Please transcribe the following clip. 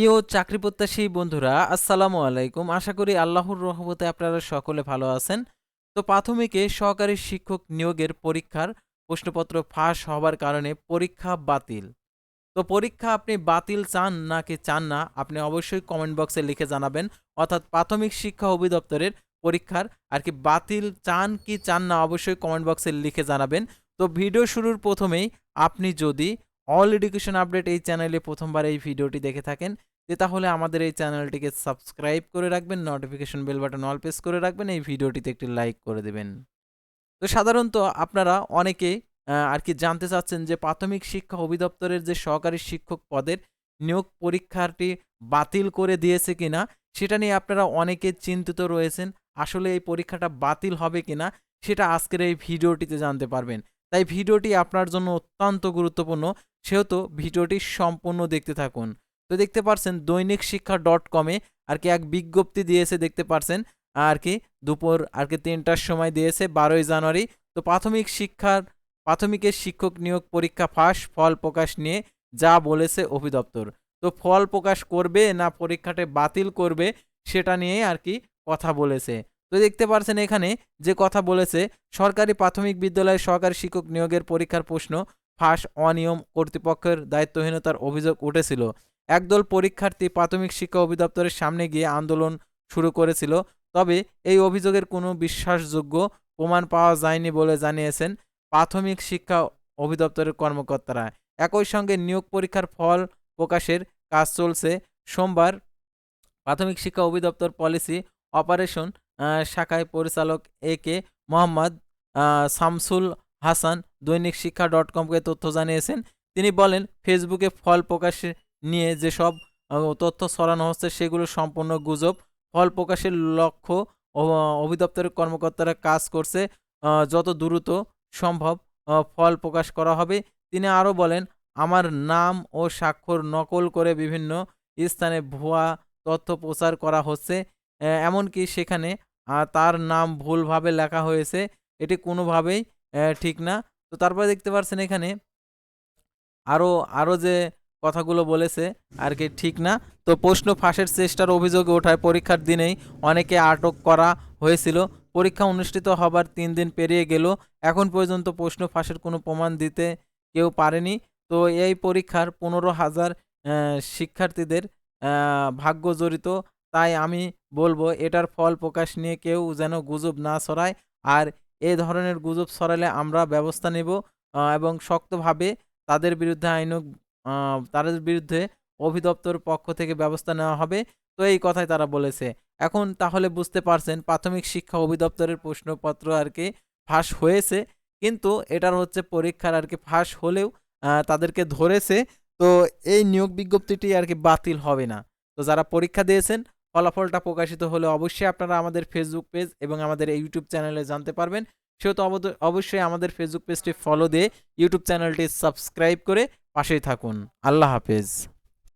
প্রিয় চাকরি প্রত্যাশী বন্ধুরা, আসসালামু আলাইকুম। আশা করি আল্লাহর রহমতে আপনারা সকলে ভালো আছেন। তো প্রাথমিকে সহকারী শিক্ষক নিয়োগের পরীক্ষার প্রশ্নপত্র ফাঁস হবার কারণে পরীক্ষা বাতিল। তো পরীক্ষা আপনি বাতিল চান নাকি চান না, আপনি অবশ্যই কমেন্ট বক্সে লিখে জানাবেন। অর্থাৎ প্রাথমিক শিক্ষা অধিদপ্তরের পরীক্ষার আর কি বাতিল চান কি চান না অবশ্যই কমেন্ট বক্সে লিখে জানাবেন। তো ভিডিও শুরুর প্রথমেই আপনি যদি অল এডুকেশন আপডেট এই চ্যানেলে প্রথমবার এই ভিডিওটি দেখে থাকেন যে তাহলে আমাদের এই চ্যানেলটিকে সাবস্ক্রাইব করে রাখবেন notification bell button all press করে রাখবেন, এই ভিডিওটিতে একটি লাইক করে দেবেন। তো সাধারণত আপনারা অনেকে আর কি জানতে চাচ্ছেন যে প্রাথমিক শিক্ষা অধিদপ্তরের যে সহকারী শিক্ষক পদের নিয়োগ পরীক্ষাটি বাতিল করে দিয়েছে কিনা, সেটা নিয়ে আপনারা অনেকে চিন্তিত রয়েছেন, আসলে এই পরীক্ষাটা বাতিল হবে কিনা, সেটা আজকের এই ভিডিওটিতে জানতে পারবেন। তাই ভিডিওটি আপনার জন্য অত্যন্ত গুরুত্বপূর্ণ, সেহেতু ভিডিওটি সম্পূর্ণ দেখতে থাকুন। তো দেখতে পারছেন দৈনিক শিক্ষা ডট কমে আর কি এক বিজ্ঞপ্তি দিয়েছে, দেখতে পারছেন? আর কি দুপুর আর কি তিনটার সময় দিয়েছে, বারোই জানুয়ারি। তো প্রাথমিক শিক্ষার, প্রাথমিকের শিক্ষক নিয়োগ পরীক্ষা ফাঁস, ফল প্রকাশ নিয়ে যা বলেছে অধিদপ্তর। তো ফল প্রকাশ করবে না পরীক্ষাটা বাতিল করবে সেটা নিয়ে আর কি কথা বলেছে। তো দেখতে পারছেন এখানে যে কথা বলেছে, সরকারি প্রাথমিক বিদ্যালয়ে সহকারী শিক্ষক নিয়োগের পরীক্ষার প্রশ্ন ফাঁস, অনিয়ম কর্তৃপক্ষের দায়িত্বহীনতার অভিযোগ উঠেছিল। একদল পরীক্ষার্থী প্রাথমিক শিক্ষা অধিদপ্তরের সামনে গিয়ে আন্দোলন শুরু করেছিল। তবে এই অভিযোগের কোনো বিশ্বাসযোগ্য প্রমাণ পাওয়া যায়নি বলে জানিয়েছেন প্রাথমিক শিক্ষা অধিদপ্তরের কর্মকর্তারা। একই সঙ্গে নিয়োগ পরীক্ষার ফল প্রকাশের কাজ চলছে। সোমবার প্রাথমিক শিক্ষা অধিদপ্তর পলিসি অপারেশন শাখায় পরিচালক এ কে মোহাম্মদ শামসুল হাসান দৈনিক শিক্ষা ডট কমকে তথ্য জানিয়েছেন। তিনি বলেন, ফেসবুকে ফল প্রকাশ নিয়ে যেসব তথ্য ছড়ানো হচ্ছে, সেগুলো সম্পূর্ণ গুজব। ফল প্রকাশের লক্ষ্য অভিদপ্তরের কর্মকর্তারা কাজ করছে যত দ্রুত সম্ভব ফল প্রকাশ করা হবে। তিনি আরও বলেন, আমার নাম ও স্বাক্ষর নকল করে বিভিন্ন স্থানে ভুয়া তথ্য প্রচার করা হচ্ছে এমনকি সেখানে তার নাম ভুলভাবে লেখা হয়েছে। এটি কোনোভাবেই ঠিক না। তো তারপরে দেখতে পাচ্ছেন এখানে আরও আরও যে কথাগুলো বলেছে, আর কি ঠিক না। তো প্রশ্ন ফাঁসের চেষ্টার অভিযোগে ওঠায় পরীক্ষার দিনেই অনেকে আটক করা হয়েছিল। পরীক্ষা অনুষ্ঠিত হবার তিন দিন পেরিয়ে গেল। এখন পর্যন্ত প্রশ্ন ফাঁসের কোনো প্রমাণ দিতে কেউ পারেনি। তো এই পরীক্ষার পনেরো হাজার শিক্ষার্থীদের ভাগ্য জড়িত। তাই আমি বলব, এটার ফল প্রকাশ নিয়ে কেউ যেন গুজব না ছড়ায়। আর এ ধরনের গুজব ছড়ালে আমরা ব্যবস্থা নেব এবং শক্তভাবে তাদের বিরুদ্ধে আইনক তাদের বিরুদ্ধে অভিদপ্তর পক্ষ থেকে ব্যবস্থা নেওয়া হবে। তো এই কথাই তারা বলেছে। এখন তাহলে বুঝতে পারছেন, প্রাথমিক শিক্ষা অভিদপ্তরের প্রশ্নপত্র আর কি ফাঁস হয়েছে। কিন্তু এটার হচ্ছে পরীক্ষার আর কি ফাঁস হলেও তাদেরকে ধরেছে। তো এই নিয়োগ বিজ্ঞপ্তিটি আর কি বাতিল হবে না। তো যারা পরীক্ষা দিয়েছেন, ফলাফলটা প্রকাশিত হলে অবশ্যই আপনারা আমাদের ফেসবুক পেজ এবং আমাদের এই ইউটিউব চ্যানেলে জানতে পারবেন। সেহেতু অবশ্যই আমাদের ফেসবুক পেজটি ফলো দিয়ে ইউটিউব চ্যানেলটি সাবস্ক্রাইব করে পাশেই থাকুন। আল্লাহ হাফেজ।